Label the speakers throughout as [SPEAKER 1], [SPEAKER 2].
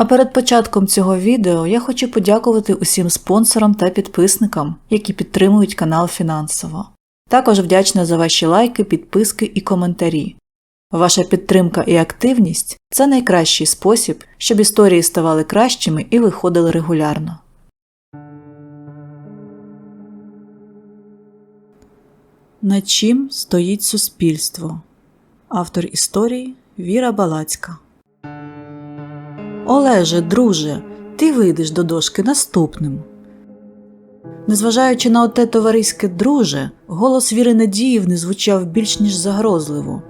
[SPEAKER 1] А перед початком цього відео я хочу подякувати усім спонсорам та підписникам, які підтримують канал фінансово. Також вдячна за ваші лайки, підписки і коментарі. Ваша підтримка і активність це найкращий спосіб, щоб історії ставали кращими і виходили регулярно. На чим стоїть суспільство? Автор історії Віра Балацька. Олеже, друже, ти вийдеш до дошки наступним. Незважаючи на оте товариське друже, голос Віри Надіївни звучав більш ніж загрозливо.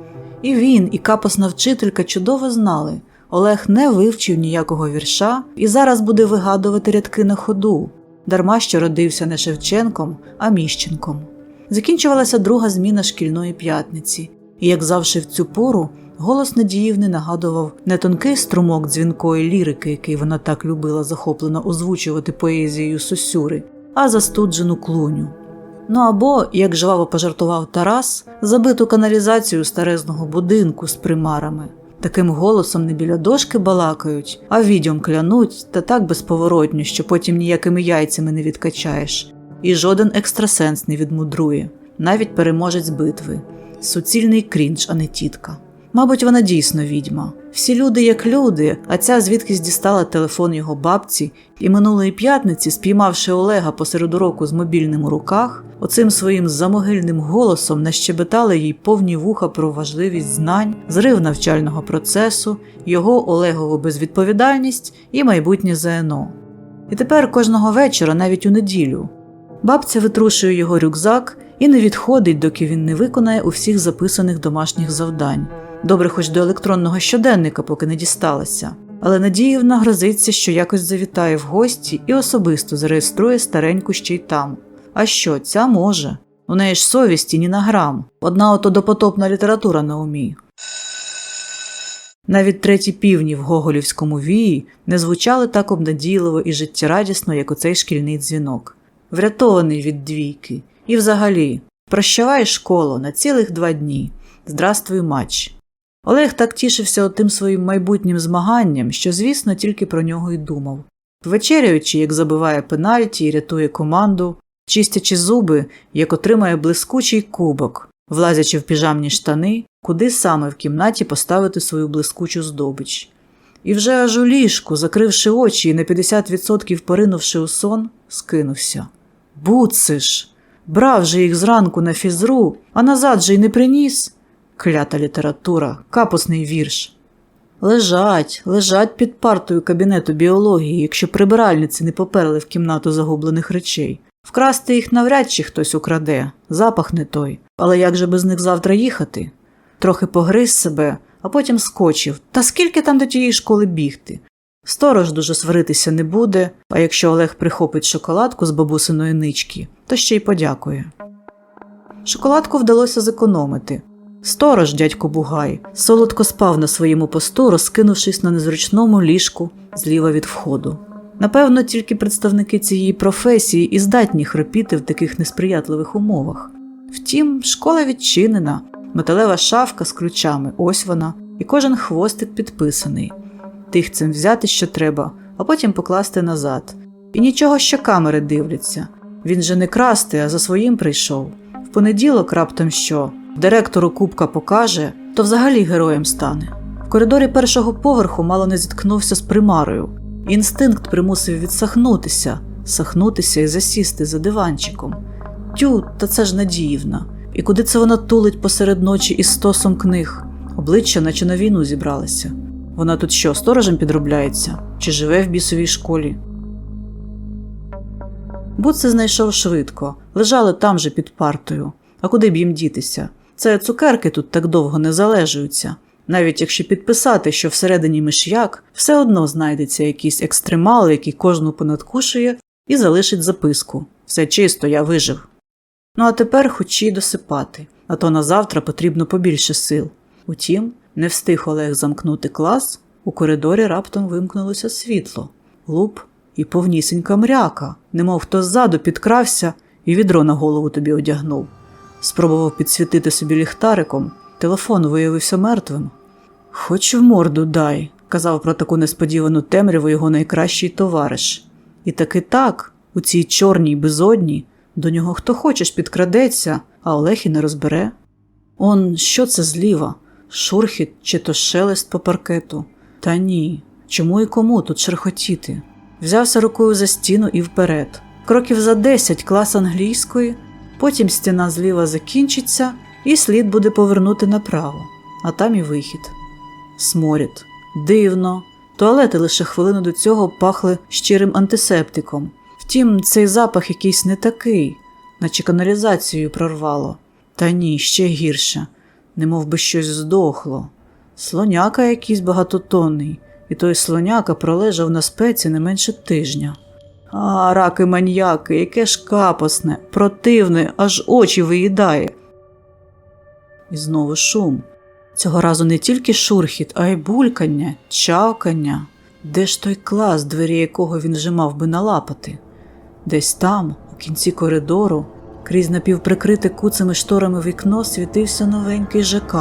[SPEAKER 1] І він, і капосна вчителька чудово знали, Олег не вивчив ніякого вірша і зараз буде вигадувати рядки на ходу, дарма що родився не Шевченком, а Міщенком. Закінчувалася друга зміна шкільної п'ятниці, і, як завжди в цю пору, голос Надіївни нагадував не тонкий струмок дзвінкої лірики, який вона так любила захоплено озвучувати поезією Сосюри, а застуджену клуню. Ну або, як жваво пожартував Тарас, забиту каналізацію старезного будинку з примарами. Таким голосом не біля дошки балакають, а відьом клянуть та так безповоротньо, що потім ніякими яйцями не відкачаєш. І жоден екстрасенс не відмудрує, навіть переможець битви. Суцільний крінж, а не тітка. Мабуть, вона дійсно відьма. Всі люди як люди, а ця звідкись дістала телефон його бабці і минулої п'ятниці, спіймавши Олега посеред уроку з мобільним у руках, оцим своїм замогильним голосом нащебетали їй повні вуха про важливість знань, зрив навчального процесу, його Олегову безвідповідальність і майбутнє ЗНО. І тепер кожного вечора, навіть у неділю, бабця витрушує його рюкзак і не відходить, доки він не виконає усіх записаних домашніх завдань. Добре, хоч до електронного щоденника, поки не дісталася. Але Надіївна грозиться, що якось завітає в гості і особисто зареєструє стареньку ще й там. А що, ця може? У неї ж совісті ні на грам. Одна ото допотопна література на умі. Навіть треті півні в Гоголівському вії не звучали так обнадійливо і життєрадісно, як оцей шкільний дзвінок. Врятований від двійки. І взагалі, прощавай школу на цілих два дні. Здравствуй, матч. Олег так тішився отим своїм майбутнім змаганням, що, звісно, тільки про нього й думав. Вечеряючи, як забиває пенальті і рятує команду, чистячи зуби, як отримає блискучий кубок, влазячи в піжамні штани, куди саме в кімнаті поставити свою блискучу здобич. І вже аж у ліжку, закривши очі і на 50% поринувши у сон, скинувся. Буциш! Брав же їх зранку на фізру, а назад же й не приніс. Клята література, капусний вірш. Лежать, лежать під партою кабінету біології, якщо прибиральниці не поперли в кімнату загублених речей. Вкрасти їх навряд чи хтось украде, запах не той. Але як же без них завтра їхати? Трохи погриз себе, а потім скочив. Та скільки там до тієї школи бігти? Сторож дуже сваритися не буде, а якщо Олег прихопить шоколадку з бабусиної нички, то ще й подякує. Шоколадку вдалося зекономити. Сторож, дядько Бугай, солодко спав на своєму посту, розкинувшись на незручному ліжку зліва від входу. Напевно, тільки представники цієї професії і здатні хропіти в таких несприятливих умовах. Втім, школа відчинена, металева шафка з ключами, ось вона, і кожен хвостик підписаний. Тихцем взяти, що треба, а потім покласти назад. І нічого, що камери дивляться. Він же не красти, а за своїм прийшов. В понеділок раптом що, директору Кубка покаже, то взагалі героєм стане. В коридорі першого поверху мало не зіткнувся з примарою. Інстинкт примусив відсахнутися, сахнутися і засісти за диванчиком. Тю, та це ж надіївна. І куди це вона тулить посеред ночі із стосом книг? Обличчя, наче на війну зібралася. Вона тут що, сторожем підробляється? Чи живе в бісовій школі? Буци знайшов швидко, лежали там же під партою. А куди б їм дітися? Це цукерки тут так довго не залежуються. Навіть якщо підписати, що всередині миш'як, все одно знайдеться якийсь екстремал, який кожну понадкушує, і залишить записку. Все чисто, я вижив. Ну а тепер хоч і досипати, а то на завтра потрібно побільше сил. Утім, не встиг Олег замкнути клас, у коридорі раптом вимкнулося світло, луп і повнісінька мряка, немов хто ззаду підкрався і відро на голову тобі одягнув. Спробував підсвітити собі ліхтариком, телефон виявився мертвим. Хоч в морду дай, казав про таку несподівану темряву його найкращий товариш. І таки так, у цій чорній безодні до нього хто хочеш підкрадеться, а Олег і не розбере. Он що це зліва? Шурхіт чи то шелест по паркету? Та ні. Чому і кому тут шерхотіти? Взявся рукою за стіну і вперед. Кроків за десять клас англійської, потім стіна зліва закінчиться, і слід буде повернути направо, а там і вихід. Сморід. Дивно. Туалети лише хвилину до цього пахли щирим антисептиком. Втім, цей запах якийсь не такий, наче каналізацією прорвало. Та ні, ще гірше, немов би щось здохло. Слоняка якийсь багатотонний, і той слоняка пролежав на спеці не менше тижня. А, раки маньяки, яке ж капосне, противне, аж очі виїдає. І знову шум. Цього разу не тільки шурхіт, а й булькання, чавкання. Де ж той клас, двері якого він вже мав би налапати? Десь там, у кінці коридору, крізь напівприкрите куцими шторами вікно світився новенький ЖК.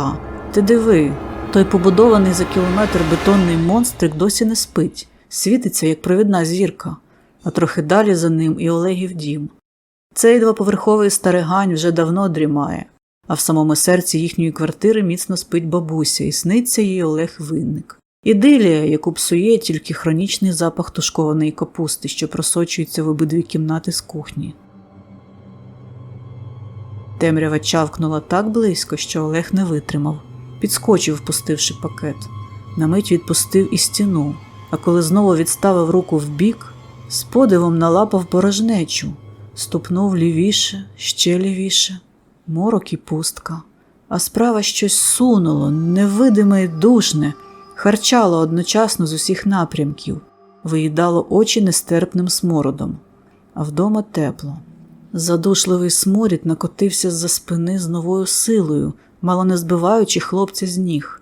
[SPEAKER 1] Ти диви, той побудований за кілометр бетонний монстрик досі не спить, світиться, як провідна зірка, а трохи далі за ним і Олегів дім. Цей двоповерховий старигань вже давно дрімає, а в самому серці їхньої квартири міцно спить бабуся і сниться їй Олег Винник. Ідилія, яку псує тільки хронічний запах тушкованої капусти, що просочується в обидві кімнати з кухні. Темрява чавкнула так близько, що Олег не витримав. Підскочив, впустивши пакет. На мить відпустив і стіну, а коли знову відставив руку вбік, з подивом налапав порожнечу, ступнув лівіше, ще лівіше, морок і пустка. А справа щось сунуло, невидиме й душне, харчало одночасно з усіх напрямків, виїдало очі нестерпним смородом, а вдома тепло. Задушливий сморід накотився з-за спини з новою силою, мало не збиваючи хлопця з ніг.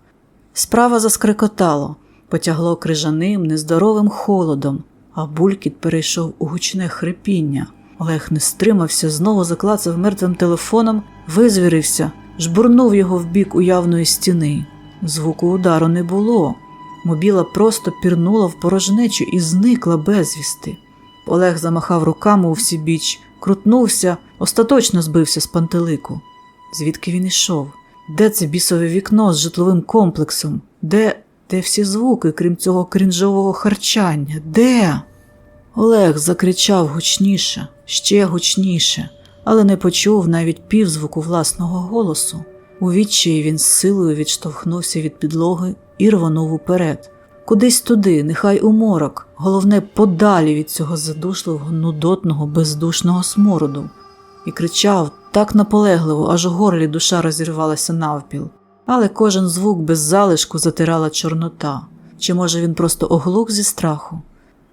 [SPEAKER 1] Справа заскрикотало, потягло крижаним, нездоровим холодом, а булькіт перейшов у гучне хрипіння. Олег не стримався, знову заклацав мертвим телефоном, визвірився, жбурнув його в бік уявної стіни. Звуку удару не було. Мобіла просто пірнула в порожнечу і зникла безвісти. Олег замахав руками у всі біч, крутнувся, остаточно збився з пантелику. Звідки він ішов? Де це бісове вікно з житловим комплексом? Де де всі звуки, крім цього крінжового харчання? Де? Олег закричав гучніше, ще гучніше, але не почув навіть півзвуку власного голосу. У відчаї він з силою відштовхнувся від підлоги і рвонув уперед. Кудись туди, нехай у морок, головне подалі від цього задушливого, нудотного, бездушного смороду, і кричав так наполегливо, аж у горлі душа розірвалася навпіл. Але кожен звук без залишку затирала чорнота, чи, може, він просто оглух зі страху.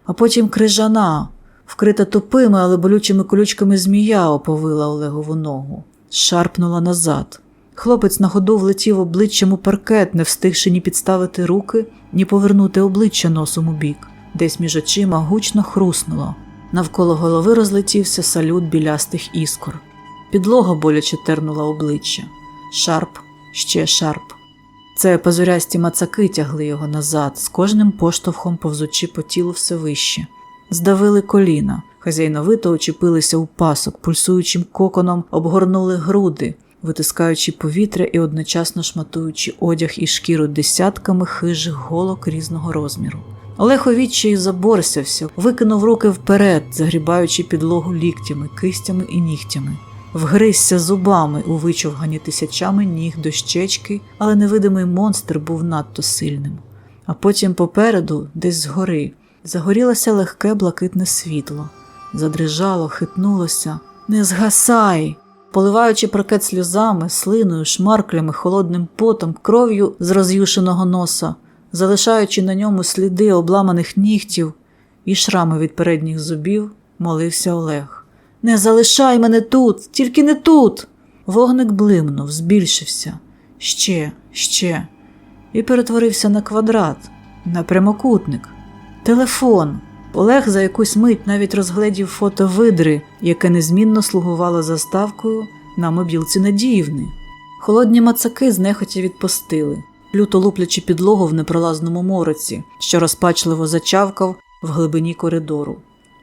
[SPEAKER 1] А потім крижана, вкрита тупими, але болючими колючками змія, оповила Олегову ногу, шарпнула назад. Хлопець на ходу влетів обличчям у паркет, не встигши ні підставити руки, ні повернути обличчя носом у бік. Десь між очима гучно хруснуло. Навколо голови розлетівся салют білястих іскор. Підлога боляче тернула обличчя. Шарп, ще шарп. Це позорясті мацаки тягли його назад, з кожним поштовхом повзучи по тілу все вище. Здавили коліна, хазяйновито очепилися у пасок, пульсуючим коконом обгорнули груди, витискаючи повітря і одночасно шматуючи одяг і шкіру десятками хижих голок різного розміру. Олег відчаї заборсявся, викинув руки вперед, загрібаючи підлогу ліктями, кистями і нігтями. Вгризся зубами у вичовгані тисячами ніг дощечки, але невидимий монстр був надто сильним. А потім попереду, десь згори, загорілося легке блакитне світло, задрижало, хитнулося. Не згасай! Поливаючи паркет сльозами, слиною, шмарклями, холодним потом, кров'ю з роз'юшеного носа, залишаючи на ньому сліди обламаних нігтів і шрами від передніх зубів, молився Олег. Не залишай мене тут, тільки не тут. Вогник блимнув, збільшився ще, ще, і перетворився на квадрат, на прямокутник. Телефон. Олег за якусь мить навіть розгледів фото видри, яке незмінно слугувало заставкою на мобілці Надіївни. Холодні мацаки знехотя відпустили. люто луплячи підлогу в непролазному мороці, що розпачливо зачавкав в глибині коридору.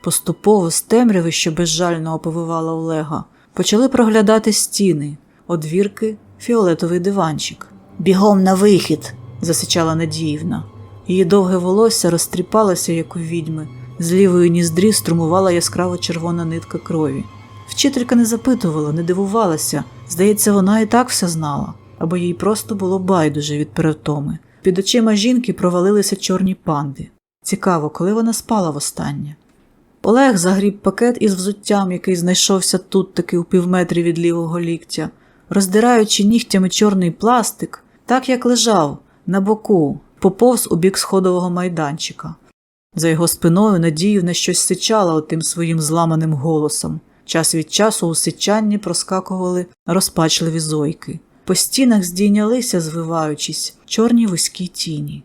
[SPEAKER 1] Поступово з темряви, що безжально оповивала Олега, почали проглядати стіни, одвірки, фіолетовий диванчик. Бігом на вихід, засичала Надіївна. Її довге волосся розтріпалося, як у відьми, з лівої ніздрі струмувала яскраво червона нитка крові. Вчителька не запитувала, не дивувалася. Здається, вона і так все знала, або їй просто було байдуже від перевтоми. Під очима жінки провалилися чорні панди. Цікаво, коли вона спала востаннє. Олег загріб пакет із взуттям, який знайшовся тут таки у півметрі від лівого ліктя, роздираючи нігтями чорний пластик, так як лежав, на боку, поповз у бік сходового майданчика. За його спиною Надіївна щось сичала отим своїм зламаним голосом. Час від часу у сичанні проскакували розпачливі зойки. По стінах здійнялися, звиваючись, чорні вузькі тіні.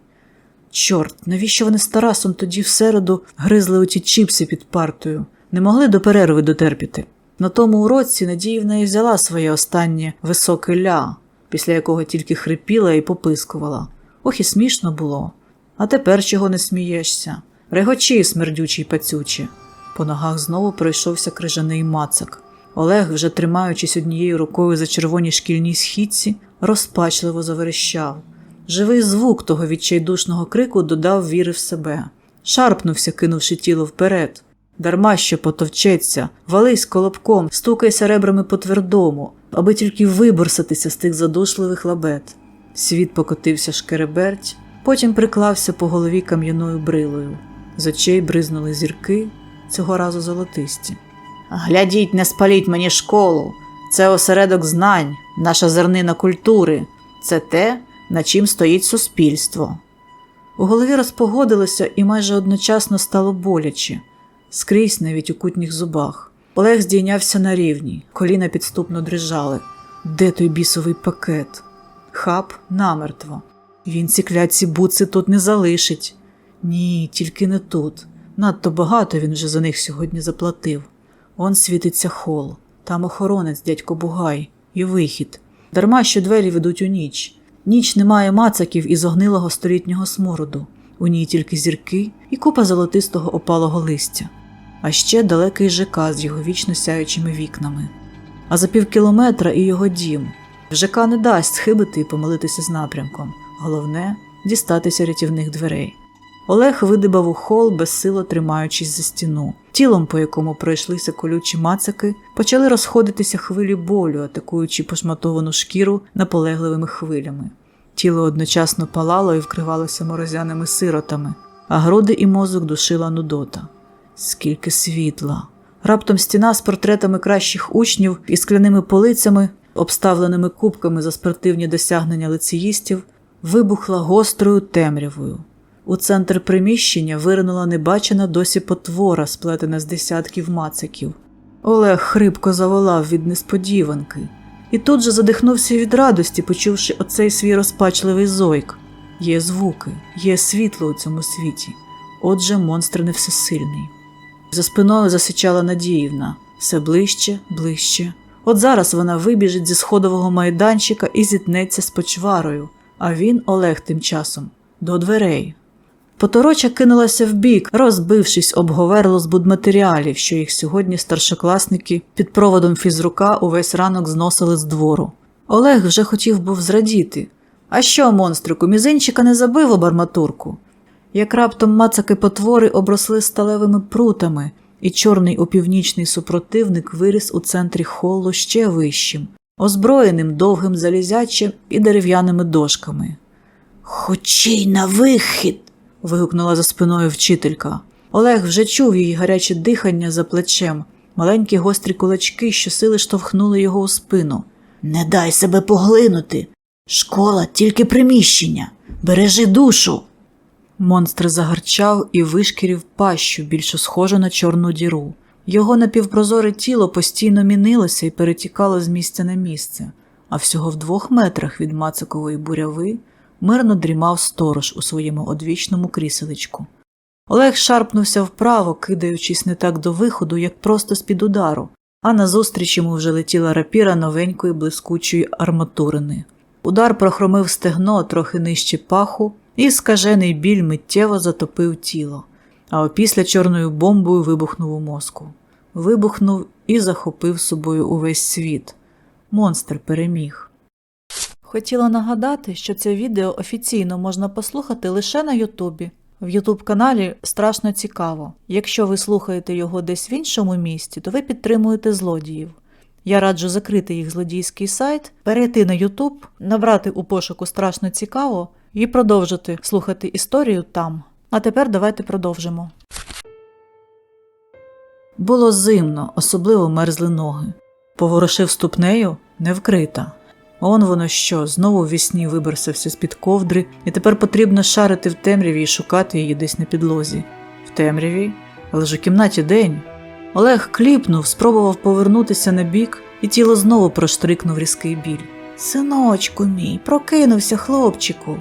[SPEAKER 1] Чорт, навіщо вони з Тарасом тоді в середу гризли оті чіпси під партою? Не могли до перерви дотерпіти. На тому уроці Надіївна і взяла своє останнє високе ля, після якого тільки хрипіла і попискувала. Ох і смішно було. А тепер чого не смієшся? Регочі, смердючий пацючі. По ногах знову пройшовся крижаний мацак. Олег, вже тримаючись однією рукою за червоні шкільні східці, розпачливо заверещав. Живий звук того відчайдушного крику додав віри в себе. Шарпнувся, кинувши тіло вперед. Дарма що потовчеться, вались колобком, стукайся ребрами по твердому, аби тільки виборсатися з тих задушливих лабет. Світ покотився шкереберть, потім приклався по голові кам'яною брилою. З очей бризнули зірки, цього разу золотисті. Глядіть, не спаліть мені школу. Це осередок знань, наша зернина культури. Це те, на чим стоїть суспільство. У голові розпогодилося і майже одночасно стало боляче, скрізь навіть у кутніх зубах. Олег здійнявся на рівні, коліна підступно дрижали. Де той бісовий пакет? Хаб намертво. Він ці кляці буци тут не залишить. Ні, тільки не тут. Надто багато він вже за них сьогодні заплатив. Он світиться хол, там охоронець дядько Бугай, і вихід. Дарма що двері ведуть у ніч. Ніч не має мацаків із огнилого столітнього смороду. У ній тільки зірки і купа золотистого опалого листя, а ще далекий ЖК з його вічно сяючими вікнами. А за півкілометра і його дім. ЖК не дасть схибити і помилитися з напрямком. Головне дістатися рятівних дверей. Олег видибав у хол, безсило тримаючись за стіну. Тілом, по якому пройшлися колючі мацаки, почали розходитися хвилі болю, атакуючи пошматовану шкіру наполегливими хвилями. Тіло одночасно палало і вкривалося морозяними сиротами, а груди і мозок душила нудота. Скільки світла! Раптом стіна з портретами кращих учнів і скляними полицями, обставленими кубками за спортивні досягнення лицеїстів, вибухла гострою темрявою. У центр приміщення виринула небачена досі потвора, сплетена з десятків мациків. Олег хрипко заволав від несподіванки, і тут же задихнувся від радості, почувши оцей свій розпачливий зойк. Є звуки, є світло у цьому світі. Отже, монстр не всесильний. За спиною засичала Надіївна все ближче, ближче. От зараз вона вибіжить зі сходового майданчика і зіткнеться з почварою, а він, Олег, тим часом, до дверей. Потороча кинулася вбік, розбившись об говерло з будматеріалів, що їх сьогодні старшокласники під проводом фізрука увесь ранок зносили з двору. Олег вже хотів був зрадіти. А що, монстрику, мізинчика не забив об арматурку? Як раптом мацаки потвори обросли сталевими прутами, і чорний опівнічний супротивник виріс у центрі холлу ще вищим, озброєним довгим залізячим і дерев'яними дошками. Хочій на вихід вигукнула за спиною вчителька. Олег вже чув її гаряче дихання за плечем, маленькі гострі кулачки, що сили штовхнули його у спину. Не дай себе поглинути. Школа тільки приміщення. Бережи душу. Монстр загарчав і вишкірів пащу, більш схожу на чорну діру. Його напівпрозоре тіло постійно мінилося і перетікало з місця на місце, а всього в двох метрах від мацакової буряви мирно дрімав сторож у своєму одвічному кріселечку. Олег шарпнувся вправо, кидаючись не так до виходу, як просто з-під удару, а назустріч йому вже летіла рапіра новенької блискучої арматурини. Удар прохромив стегно трохи нижче паху, і скажений біль миттєво затопив тіло, а опісля чорною бомбою вибухнув у мозку. Вибухнув і захопив собою увесь світ. Монстр переміг. Хотіла нагадати, що це відео офіційно можна послухати лише на Ютубі. В Ютуб каналі страшно цікаво. Якщо ви слухаєте його десь в іншому місті, то ви підтримуєте злодіїв. Я раджу закрити їх злодійський сайт, перейти на Ютуб, набрати у пошуку страшно цікаво і продовжити слухати історію там. А тепер давайте продовжимо. Було зимно, особливо мерзли ноги. Поворушив ступнею не вкрита. Он воно що, знову в вісні виборсився з-під ковдри, і тепер потрібно шарити в темряві і шукати її десь на підлозі. В темряві? Але ж у кімнаті день. Олег кліпнув, спробував повернутися на бік, і тіло знову проштрикнув різкий біль. Синочку мій, прокинувся, хлопчику.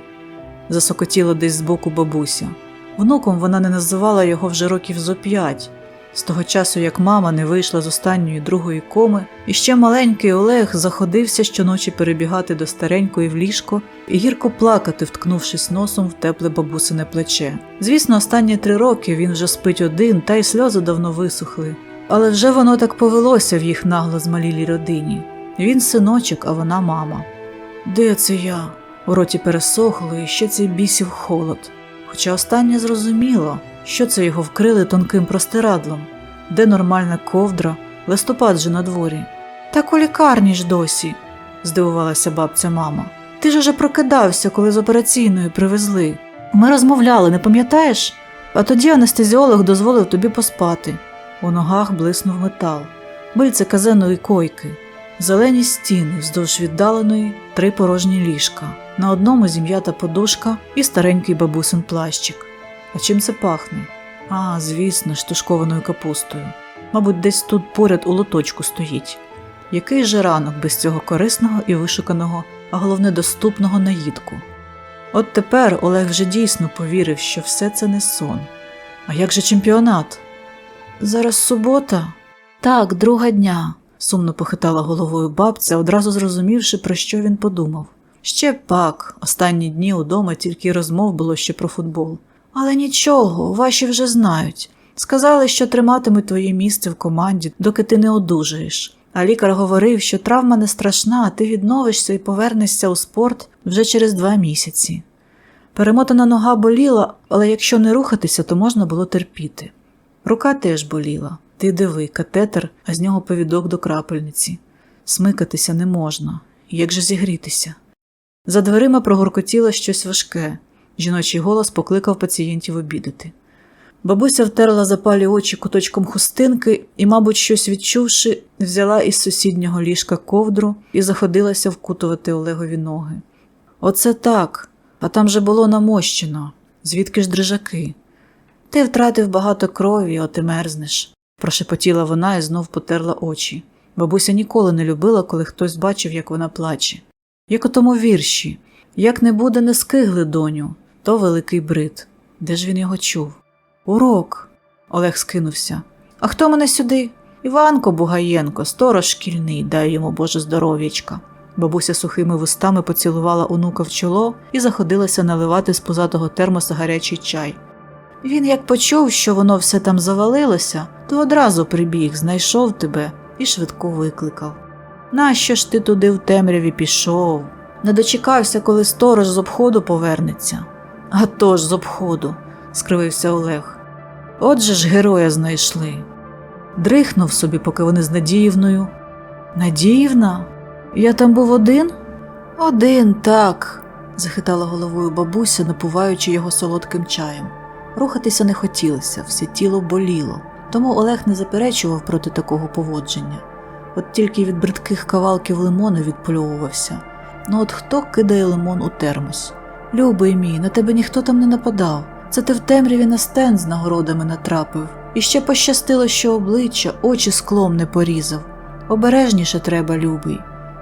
[SPEAKER 1] засокотіло десь збоку бабуся. Внуком вона не називала його вже років зо п'ять. З того часу, як мама не вийшла з останньої другої коми, і ще маленький Олег заходився щоночі перебігати до старенької в ліжко і гірко плакати, вткнувшись носом в тепле бабусине плече. Звісно, останні три роки він вже спить один, та й сльози давно висохли. Але вже воно так повелося в їх нагло змалілій родині. Він синочок, а вона мама. Де це я? У роті пересохло, і ще цей бісів холод. Хоча останнє зрозуміло, що це його вкрили тонким простирадлом, де нормальна ковдра, листопад же на дворі. Так у лікарні ж досі, здивувалася бабця мама. Ти ж уже прокидався, коли з операційної привезли. Ми розмовляли, не пам'ятаєш? А тоді анестезіолог дозволив тобі поспати. У ногах блиснув метал, бильце казеної койки, зелені стіни вздовж віддаленої, три порожні ліжка. На одному зім'ята подушка і старенький бабусин плащик. А чим це пахне? А, звісно, штушкованою капустою. Мабуть, десь тут поряд у лоточку стоїть. Який же ранок без цього корисного і вишуканого, а головне доступного наїдку? От тепер Олег вже дійсно повірив, що все це не сон. А як же чемпіонат? Зараз субота? Так, друга дня, сумно похитала головою бабця, одразу зрозумівши, про що він подумав. Ще пак, останні дні удома тільки розмов було ще про футбол. Але нічого, ваші вже знають. Сказали, що триматимуть твоє місце в команді, доки ти не одужаєш. А лікар говорив, що травма не страшна, ти відновишся і повернешся у спорт вже через два місяці. Перемотана нога боліла, але якщо не рухатися, то можна було терпіти. Рука теж боліла. Ти диви, катетер, а з нього повідок до крапельниці. Смикатися не можна. Як же зігрітися? За дверима прогоркотіло щось важке. Жіночий голос покликав пацієнтів обідати. Бабуся втерла запалі очі куточком хустинки і, мабуть, щось відчувши, взяла із сусіднього ліжка ковдру і заходилася вкутувати Олегові ноги. Оце так, а там же було намощено. Звідки ж дрижаки? Ти втратив багато крові, от і мерзнеш, прошепотіла вона і знов потерла очі. Бабуся ніколи не любила, коли хтось бачив, як вона плаче. Як у тому вірші, як не буде, не скигли, доню, то великий брид. Де ж він його чув? Урок. Олег скинувся. А хто мене сюди? Іванко Бугаєнко, сторож шкільний, дай йому Боже здоров'ячка. Бабуся сухими вустами поцілувала онука в чоло і заходилася наливати з позатого термоса гарячий чай. Він, як почув, що воно все там завалилося, то одразу прибіг, знайшов тебе і швидко викликав. Нащо ж ти туди в темряві пішов? Не дочекався, коли сторож з обходу повернеться. «А то ж з обходу, скривився Олег. Отже ж героя знайшли. Дрихнув собі, поки вони з Надіївною. Надіївна? Я там був один? Один, так, захитала головою бабуся, напуваючи його солодким чаєм. Рухатися не хотілося, все тіло боліло, тому Олег не заперечував проти такого поводження. От тільки від бридких кавалків лимону відпльовувався. Ну от хто кидає лимон у термос? Любий мій, на тебе ніхто там не нападав. Це ти в темряві на стенд з нагородами натрапив. І ще пощастило, що обличчя, очі склом не порізав. Обережніше треба, любий.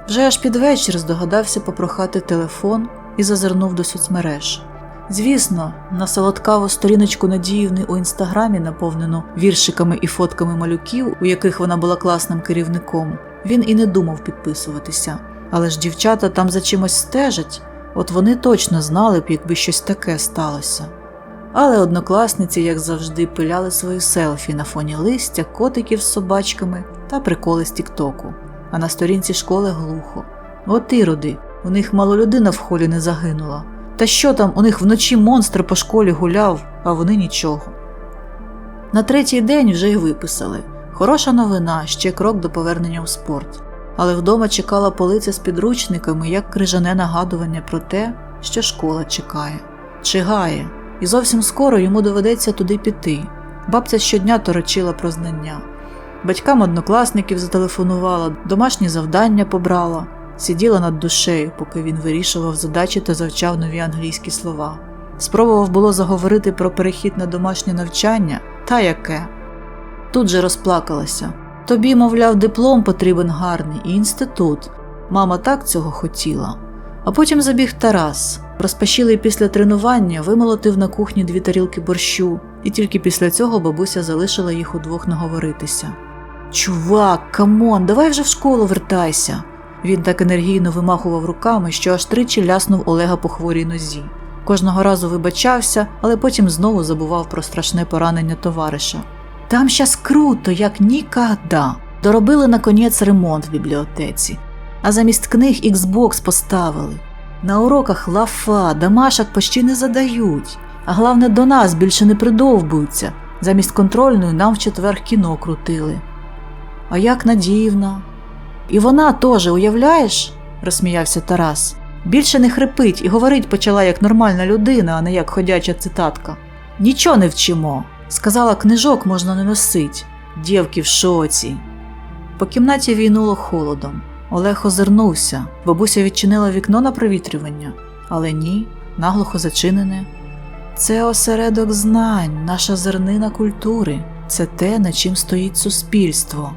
[SPEAKER 1] Вже аж під вечір здогадався попрохати телефон і зазирнув до соцмереж. Звісно, на солодкаву сторіночку Надіївни у інстаграмі, наповнену віршиками і фотками малюків, у яких вона була класним керівником, він і не думав підписуватися. Але ж дівчата там за чимось стежать, от вони точно знали б, якби щось таке сталося. Але однокласниці, як завжди, пиляли свої селфі на фоні листя, котиків з собачками та приколи з Тіктоку. А на сторінці школи глухо. От іроди, у них мало людина в холі не загинула. Та що там, у них вночі монстр по школі гуляв, а вони нічого. На третій день вже й виписали. Хороша новина, ще крок до повернення у спорт. Але вдома чекала полиця з підручниками як крижане нагадування про те, що школа чекає, чигає, і зовсім скоро йому доведеться туди піти. Бабця щодня торочила про знання. Батькам однокласників зателефонувала, домашні завдання побрала, сиділа над душею, поки він вирішував задачі та завчав нові англійські слова. Спробував було заговорити про перехід на домашнє навчання, та яке. Тут же розплакалася. Тобі, мовляв, диплом потрібен гарний і інститут. Мама так цього хотіла. А потім забіг Тарас. Розпашілий після тренування вимолотив на кухні дві тарілки борщу, і тільки після цього бабуся залишила їх удвох наговоритися. Чувак, камон, давай вже в школу вертайся. Він так енергійно вимахував руками, що аж тричі ляснув Олега по хворій нозі. Кожного разу вибачався, але потім знову забував про страшне поранення товариша. Там щас круто, як нікада. Доробили наконець ремонт в бібліотеці, а замість книг Xbox поставили. На уроках лафа, домашок почти не задають, а головне до нас більше не придовбуються. Замість контрольної нам в четвер кіно крутили. А як Надіївна? І вона теж, уявляєш? розсміявся Тарас. Більше не хрипить і говорить почала як нормальна людина, а не як ходяча цитатка. Нічого не вчимо. Сказала, книжок можна не носить. Дівки в шоці. По кімнаті війнуло холодом. Олег озирнувся, бабуся відчинила вікно на провітрювання, але ні, наглухо зачинене. Це осередок знань, наша зернина культури, це те, на чим стоїть суспільство.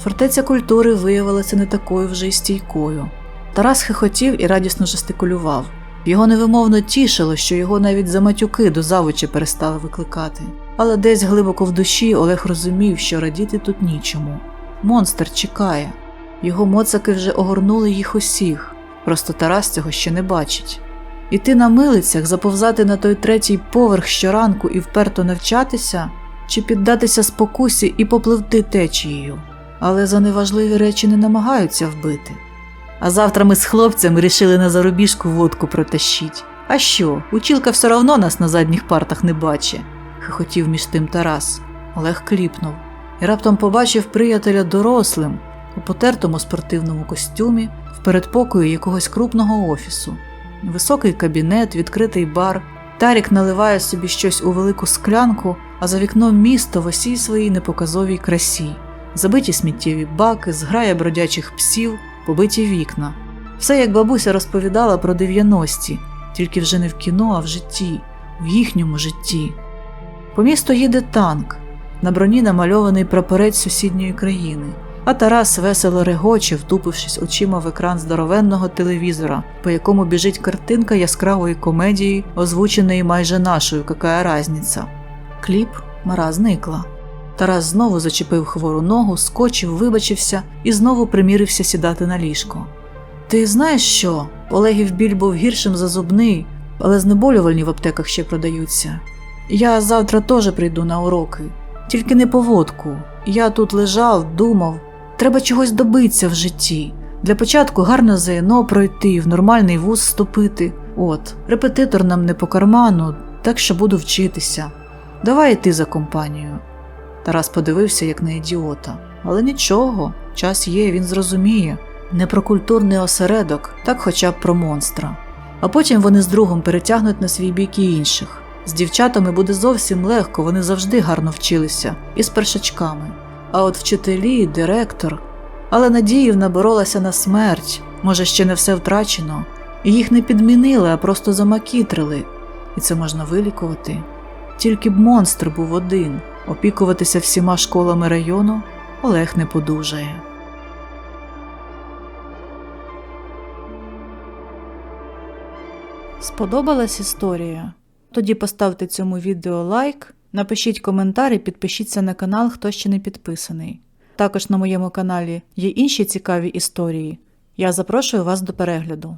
[SPEAKER 1] Фортеця культури виявилася не такою вже й стійкою. Тарас хихотів і радісно жестикулював. Його невимовно тішило, що його навіть за матюки до завучі перестали викликати. Але десь глибоко в душі Олег розумів, що радіти тут нічому. Монстр чекає. Його моцаки вже огорнули їх усіх, просто Тарас цього ще не бачить. Іти на милицях, заповзати на той третій поверх щоранку і вперто навчатися, чи піддатися спокусі і попливти течією. Але за неважливі речі не намагаються вбити. А завтра ми з хлопцями рішили на зарубіжку водку протащить. А що, учілка все одно нас на задніх партах не бачить, хихотів між тим Тарас. Олег кліпнув і раптом побачив приятеля дорослим у потертому спортивному костюмі в передпокої якогось крупного офісу. Високий кабінет, відкритий бар. Тарік наливає собі щось у велику склянку, а за вікном місто в усій своїй непоказовій красі, забиті сміттєві баки, зграя бродячих псів, побиті вікна. Все як бабуся розповідала про 90-ті, тільки вже не в кіно, а в житті, в їхньому житті. По місту їде танк, на броні намальований прапорець сусідньої країни, а Тарас весело регоче, втупившись очима в екран здоровенного телевізора, по якому біжить картинка яскравої комедії, озвученої майже нашою «Какая разниця?». Кліп мара зникла. Тарас знову зачепив хвору ногу, скочив, вибачився і знову примірився сідати на ліжко. Ти знаєш що? Олегів біль був гіршим за зубний, але знеболювальні в аптеках ще продаються. Я завтра теж прийду на уроки, тільки не по водку. Я тут лежав, думав, треба чогось добитися в житті. Для початку гарно ЗНО пройти, в нормальний вуз вступити. От, репетитор нам не по карману, так що буду вчитися. Давай і ти за компанію. Тарас подивився, як на ідіота. Але нічого, час є, він зрозуміє. Не про культурний осередок, так хоча б про монстра. А потім вони з другом перетягнуть на свій бік і інших. З дівчатами буде зовсім легко, вони завжди гарно вчилися, і з першачками. А от вчителі, директор. Але Надіївна боролася на смерть, може, ще не все втрачено, і їх не підмінили, а просто замакітрили. І це можна вилікувати. Тільки б монстр був один, опікуватися всіма школами району Олег не подужає. Сподобалась історія? Тоді поставте цьому відео лайк, напишіть коментар і підпишіться на канал, хто ще не підписаний. Також на моєму каналі є інші цікаві історії. Я запрошую вас до перегляду.